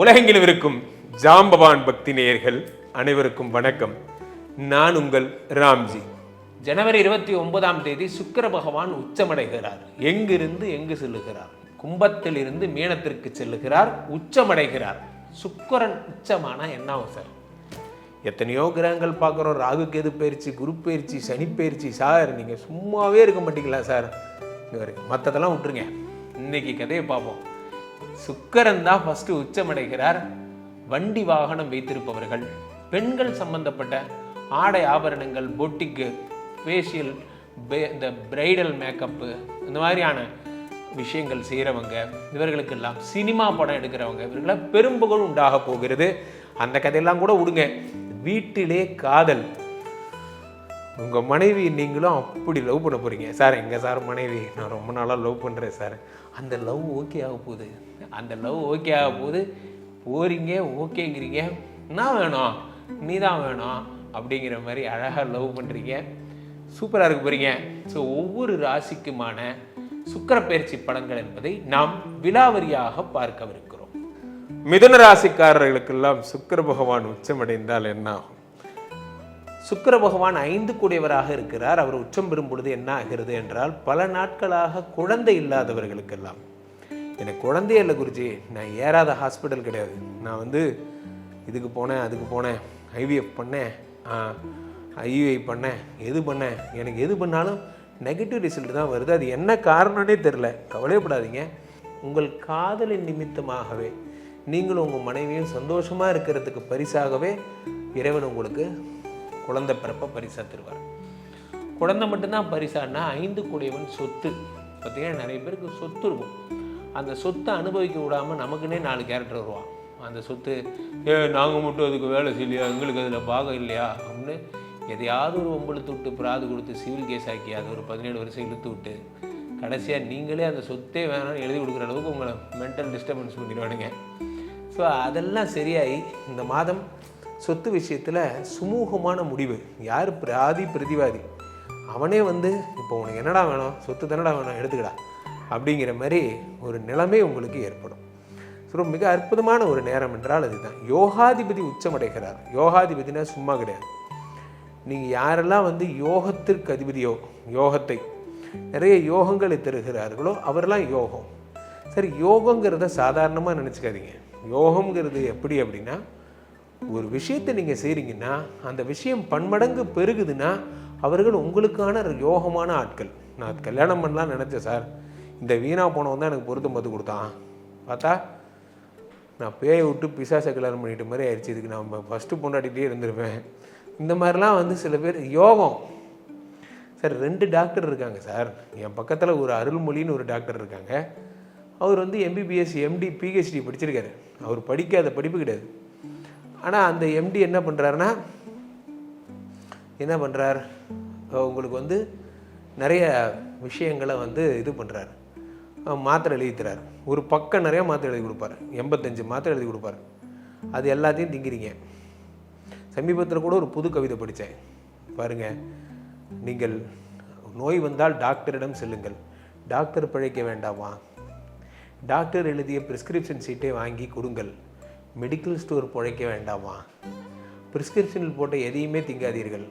உலகெங்கிலும் இருக்கும் ஜாம்பவான் பக்தி நேயர்கள் அனைவருக்கும் வணக்கம். நான் உங்கள் ராம்ஜி. ஜனவரி இருபத்தி ஒன்பதாம் தேதி சுக்கர பகவான் உச்சமடைகிறார். எங்கிருந்து எங்கு செல்லுகிறார்? கும்பத்திலிருந்து மீனத்திற்கு செல்லுகிறார் உச்சமடைகிறார். சுக்கரன் உச்சமானா என்ன ஆகும் சார்? எத்தனையோ கிரகங்கள் பார்க்குறோம். ராகு கேது பயிற்சி குரு பயிற்சி சனி பயிற்சி. சார் நீங்கள் சும்மாவே இருக்க மாட்டீங்களா சார்? இவர் மற்றதெல்லாம் விட்டுருங்க. இன்னைக்கு கதையை பார்ப்போம். சுக்கரன் தான் ஃபஸ்ட்டு உச்சமடைகிறார். வண்டி வாகனம் வைத்திருப்பவர்கள் பெண்கள் சம்பந்தப்பட்ட ஆடை ஆபரணங்கள் பொட்டிக்கு ஃபேஷியல் இந்த பிரைடல் மேக்கப்பு இந்த மாதிரியான விஷயங்கள் செய்கிறவங்க இவர்களுக்கெல்லாம் சினிமா படம் எடுக்கிறவங்க இவர்களை பெரும்புகழ் உண்டாக போகிறது. அந்த கதையெல்லாம் கூட விடுங்க. வீட்டிலே காதல். உங்கள் மனைவி நீங்களும் அப்படி லவ் பண்ண போகிறீங்க சார் எங்கள் சார் மனைவி? நான் ரொம்ப நாளாக லவ் பண்ணுறேன் சார். அந்த லவ் ஓகே ஆக போகுது. அந்த லவ் ஓகே ஆக போகுது. போகிறீங்க ஓகேங்கிறீங்க என்ன வேணும்? நீ தான் வேணும். அப்படிங்கிற மாதிரி அழகாக லவ் பண்ணுறீங்க சூப்பராக இருக்க போகிறீங்க ஸோ ஒவ்வொரு ராசிக்குமான சுக்கிர பயிற்சி படங்கள் என்பதை நாம் விலாவரியாக பார்க்கவிருக்கிறோம். மிதுன ராசிக்காரர்களுக்கெல்லாம் சுக்கிர பகவான் உச்சமடைந்தால் என்ன ஆகும்? சுக்கிர பகவான் ஐந்து கூடியவராக இருக்கிறார். அவர் உச்சம் பெறும் பொழுது என்ன ஆகிறது என்றால் பல நாட்களாக குழந்தை இல்லாதவர்களுக்கெல்லாம். எனக்கு குழந்தையே இல்லை குருஜி. நான் ஏறாத ஹாஸ்பிட்டல் கிடையாது. நான் வந்து இதுக்கு போனேன் அதுக்கு போனேன் ஐவிஎஃப் பண்ணேன் ஐயுஐ பண்ணேன் எது பண்ணேன் எனக்கு எது பண்ணாலும் நெகட்டிவ் ரிசல்ட் தான் வருது. அது என்ன காரணம்னே தெரில கவலையப்படாதீங்க. உங்கள் காதலின் நிமித்தமாகவே நீங்களும் உங்கள் மனைவியும் சந்தோஷமாக இருக்கிறதுக்கு பரிசாகவே இறைவன் உங்களுக்கு குழந்தை பிறப்ப பரிசா தருவார். குழந்தை மட்டும்தான் பரிசான்னா ஐந்து கூடியவன் சொத்து. பார்த்தீங்கன்னா நிறைய பேருக்கு சொத்து இருக்கும். அந்த சொத்தை அனுபவிக்க விடாமல் நமக்குன்னே நாலு கேரக்டர் வருவான். அந்த சொத்து ஏ நாங்கள் மட்டும் அதுக்கு வேலை செய்யலையா? எங்களுக்கு அதில் பாகம் இல்லையா? அப்படின்னு எதையாவது ஒரு ஒம்பளுத்து விட்டு பிராது கொடுத்து சிவில் கேஸ் ஆக்கி அது ஒரு பதினேழு வருஷம் இழுத்து விட்டு கடைசியாக நீங்களே அந்த சொத்தே வேணாம்னு எழுதி கொடுக்குற அளவுக்கு உங்களை மென்டல் டிஸ்டர்பன்ஸ் பண்ணிடுவானுங்க. ஸோ அதெல்லாம் சரியாகி இந்த மாதம் சொத்து விஷயத்தில் சுமூகமான முடிவு. யார் பிராதி பிரதிவாதி? அவனே வந்து இப்போ உனக்கு என்னடா வேணும்? சொத்து தானடா வேணும்? எடுத்துக்கடா. அப்படிங்கிற மாதிரி ஒரு நிலைமை உங்களுக்கு ஏற்படும். ஸோ மிக அற்புதமான ஒரு நேரம் என்றால் அதுதான். யோகாதிபதி உச்சமடைகிறார். யோகாதிபதினா சும்மா கிடையாது. நீங்கள் யாரெல்லாம் வந்து யோகத்திற்கு அதிபதியோ யோகத்தை நிறைய யோகங்களை தருகிறார்களோ அவரெல்லாம் யோகம். சரி யோகங்கிறத சாதாரணமாக நினச்சிக்காதீங்க. யோகங்கிறது எப்படி அப்படின்னா ஒரு விஷயத்தை நீங்கள் செய்கிறீங்கன்னா அந்த விஷயம் பன்மடங்கு பெருகுதுன்னா அவர்கள் உங்களுக்கான யோகமான ஆட்கள். நான் கல்யாணம் பண்ணலாம் நினச்சேன் சார். இந்த வீணா போனவன் தான் எனக்கு பொருத்தம் பார்த்து கொடுத்தான். பார்த்தா நான் பேயை விட்டு பிசாசை கல்யாணம் பண்ணிட்டு மாதிரி ஆயிடுச்சு. இதுக்கு நான் ஃபஸ்ட்டு பொண்டாட்டிகிட்டே இருந்திருப்பேன். இந்த மாதிரிலாம் வந்து சில பேர் யோகம். சார் ரெண்டு டாக்டர் இருக்காங்க சார். என் பக்கத்தில் ஒரு அருள்மொழின்னு ஒரு டாக்டர் இருக்காங்க. அவர் வந்து எம்பிபிஎஸ் எம்டி பிஹெச்டி படிச்சிருக்காரு. அவர் படிக்காத படிப்பு கிடையாது. ஆனால் அந்த எம்டி என்ன பண்ணுறாருன்னா என்ன பண்ணுறார் உங்களுக்கு வந்து நிறைய விஷயங்களை வந்து இது பண்ணுறாரு மாத்திரை எழுதி தரார். ஒரு பக்கம் நிறைய மாத்திரை எழுதி கொடுப்பார். எண்பத்தஞ்சு மாத்திரை எழுதி கொடுப்பார். அது எல்லாத்தையும் திங்கிறீங்க. சமீபத்தில் கூட ஒரு புது கவிதை படித்தேன். பாருங்கள் நீங்கள் நோய் வந்தால் டாக்டரிடம் செல்லுங்கள். டாக்டர் பிழைக்க வேண்டாமா? டாக்டர் எழுதிய ப்ரிஸ்கிரிப்ஷன் சீட்டை வாங்கி கொடுங்கள். மெடிக்கல் ஸ்டோர் பிழைக்க வேண்டாமா? ப்ரிஸ்கிரிப்ஷனில் போட்ட எதையுமே திங்காதீர்கள்.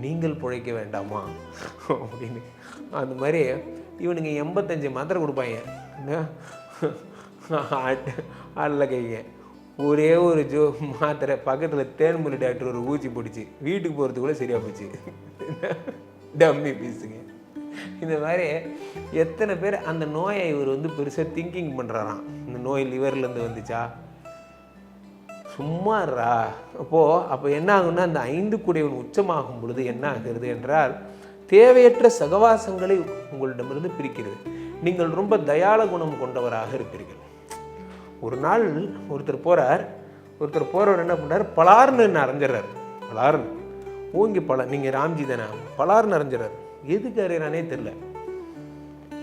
நீங்கள் பிழைக்க வேண்டாமா? அப்படின்னு. அந்த மாதிரி இவனுங்க எண்பத்தஞ்சு மாத்திரை கொடுப்பாங்க. அல்ல கைங்க. ஒரே ஒரு ஜோ மாத்திரை பக்கத்தில் தேன்மொழி டாக்டர் ஒரு ஊச்சி பிடிச்சி வீட்டுக்கு போகிறதுக்குள்ள சரியாக போச்சு. டம்மி பீஸுங்க. இந்த மாதிரி எத்தனை பேர் அந்த நோயை இவர் வந்து பெருசாக திங்கிங் பண்ணுறாராம் இந்த நோய் லிவர்லேருந்து வந்துச்சா? சும்மா ரா அப்போது அப்போ என்ன ஆகும்னா அந்த ஐந்து குடைவன் உச்சமாகும் பொழுது என்ன ஆகிறது என்றால் தேவையற்ற சகவாசங்களை உங்களிடமிருந்து பிரிக்கிறது. நீங்கள் ரொம்ப தயால குணம் கொண்டவராக இருப்பீர்கள். ஒரு நாள் ஒருத்தர் போகிறார் ஒருத்தர் போகிறவர் என்ன பண்ணுறார் பலார்னு என்ன அரைஞ்சிடறார். பலார்னு. ஓங்கி பல நீங்கள் ராம்ஜி தானே? பலார்னு அரைஞ்சிடறார். எதுக்கு அறையிறானே தெரில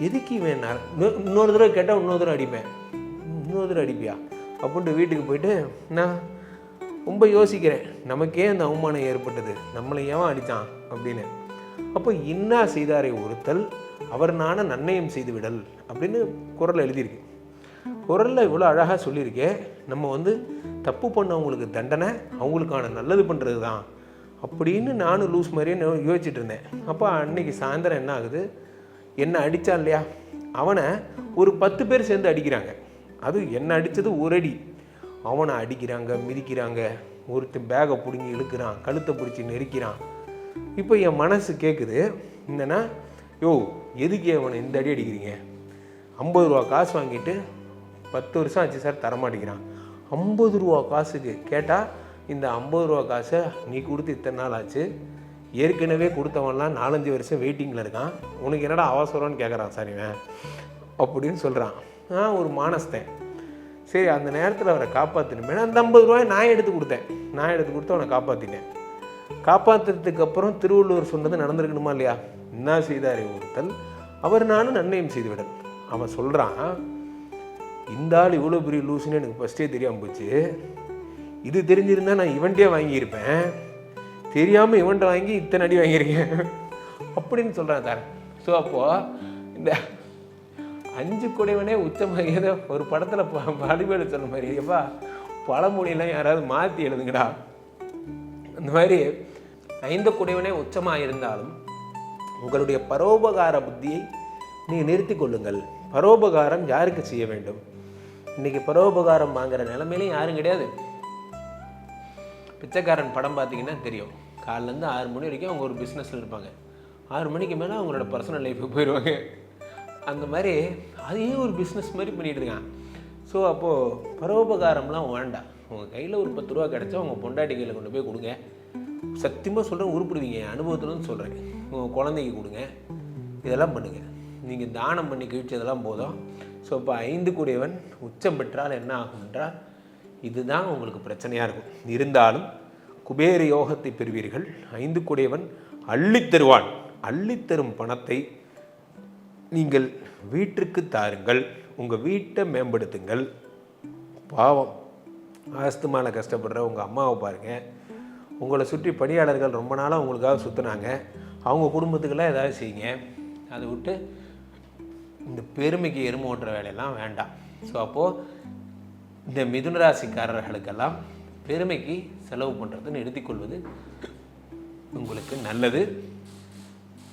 எதுக்கு வேணார் இன்னொரு தடவை கேட்டால் இன்னொரு தடவை அடிப்பேன். இன்னொரு தடவை அடிப்பியா? அப்படின்ட்டு வீட்டுக்கு போயிட்டு நான் ரொம்ப யோசிக்கிறேன். நமக்கே அந்த அவமானம் ஏற்பட்டது. நம்மளை ஏன் அடித்தான் அப்படின்னு. அப்போ இன்னா செய்தாரை ஒருத்தல் அவர் நான நன்னயம் செய்து விடல் அப்படின்னு குரல் எழுதியிருக்கு. குரலில் இவ்வளோ அழகாக சொல்லியிருக்கே நம்ம வந்து தப்பு பண்ணவங்களுக்கு தண்டனை அவங்களுக்கான நல்லது பண்ணுறது தான் அப்படின்னு நானும் லூஸ் மாதிரியே யோசிச்சுட்டு இருந்தேன். அப்போ அன்னைக்கு சாயந்தரம் என்ன ஆகுது? என்ன அடித்தான் இல்லையா? அவனை ஒரு பத்து பேர் சேர்ந்து அடிக்கிறாங்க. அது என்ன அடித்தது ஒரு அடி. அவனை அடிக்கிறாங்க மிதிக்கிறாங்க. ஒருத்தன் பேகை பிடுங்கி இழுக்கிறான் கழுத்தை பிடிச்சி நெரிக்கிறான். இப்போ என் மனசு கேட்குது என்னன்னா யோ எதுக்கு அவனை இந்த அடி அடிக்கிறீங்க? ஐம்பது ரூபா காசு வாங்கிட்டு பத்து வருஷம் ஆச்சு சார் தரமாட்டேங்கிறான். ஐம்பது ரூபா காசுக்கு கேட்டால் இந்த ஐம்பது ரூபா காசை நீ கொடுத்து இத்தனை நாள் ஆச்சு. ஏற்கனவே கொடுத்தவன்லாம் நாலஞ்சு வருஷம் வெயிட்டிங்கில் இருக்கான். உனக்கு என்னடா அவசரம்னு கேட்குறான் சார் இவன். அப்படின்னு சொல்கிறான் நான் ஒரு மானஸ்தேன். சரி அந்த நேரத்தில் அவரை காப்பாற்றணுமே அந்த ஐம்பது ரூபாய் நான் எடுத்து கொடுத்தேன். நான் எடுத்து கொடுத்து அவனை காப்பாற்றினேன் காப்பாற்றுறதுக்கு அப்புறம் திருவள்ளுவர் சொன்னது நடந்திருக்கணுமா இல்லையா? என்ன செய்தார் ஒருத்தல் அவர் நானும் நன்மையும் செய்துவிடல். அவன் சொல்கிறான் இந்த ஆள் இவ்வளோ பெரிய லூசுன்னு எனக்கு ஃபஸ்ட்டே தெரியாமல் போச்சு. இது தெரிஞ்சிருந்தா நான் இவன்ட்டே வாங்கியிருப்பேன். தெரியாமல் இவன்ட்ட வாங்கி இத்தனை அடி வாங்கியிருக்கேன். அப்படின்னு சொல்கிறான் சார். ஸோ அப்போது இந்த அஞ்சு குடைவனே உச்சமாக ஏதோ ஒரு படத்தில் பாடிபேடு சொன்ன மாதிரி எப்பா பழமொழியெல்லாம் யாராவது மாற்றி எழுதுங்கடா. அந்த மாதிரி ஐந்து குடைவனே உச்சமாக இருந்தாலும் உங்களுடைய பரோபகார புத்தியை நீங்கள் நிறுத்தி கொள்ளுங்கள். பரோபகாரம் யாருக்கு செய்ய வேண்டும்? இன்னைக்கு பரோபகாரம் வாங்குற நிலைமையிலும் யாரும் கிடையாது. பிச்சைக்காரன் படம் பார்த்தீங்கன்னா தெரியும். காலிலேருந்து ஆறு மணி வரைக்கும் அவங்க ஒரு பிஸ்னஸில் இருப்பாங்க. ஆறு மணிக்கு மேலே அவங்களோட பர்சனல் லைஃபுக்கு போயிடுவாங்க. அந்த மாதிரி அதையும் ஒரு பிஸ்னஸ் மாதிரி பண்ணிட்டு இருக்கான். ஸோ அப்போது பரோபகாரம்லாம் வேண்டாம். உங்கள் கையில் ஒரு பத்து ரூபா கிடச்சா உங்கள் பொண்டாட்டி கையில் கொண்டு போய் கொடுங்க. சத்தியமாக சொல்கிறேன் உருப்பிடுவீங்க. அனுபவத்துலன்னு சொல்கிறேன் உங்கள் குழந்தைக்கு கொடுங்க. இதெல்லாம் பண்ணுங்கள் நீங்கள் தானம் பண்ணி கழிச்சதெல்லாம் போதும். ஸோ இப்போ ஐந்து கூடியவன் உச்சம் பெற்றால் என்ன ஆகும் என்றால் இதுதான் உங்களுக்கு பிரச்சனையாக இருக்கும். இருந்தாலும் குபேர யோகத்தை பெறுவீர்கள். ஐந்து கூடியவன் அள்ளித் தருவான் அள்ளித்தரும் பணத்தை நீங்கள் வீட்டிற்கு தாருங்கள் உங்கள் வீட்டை மேம்படுத்துங்கள். பாவம். ஆஸ்துமாவில் கஷ்டப்படுற உங்கள் அம்மாவை பாருங்கள் உங்களை சுற்றி பணியாளர்கள் ரொம்ப நாளாக உங்களுக்காக சுற்றுனாங்க அவங்க குடும்பத்துக்கெல்லாம் ஏதாவது செய்யுங்க. அதை விட்டு இந்த பெருமைக்கு எருமை ஓட்டுற வேலையெல்லாம் வேண்டாம். ஸோ அப்போது இந்த மிதுன ராசிக்காரர்களுக்கெல்லாம் பெருமைக்கு செலவு பண்ணுறதுன்னு நிறுத்திக் கொள்வது உங்களுக்கு நல்லது.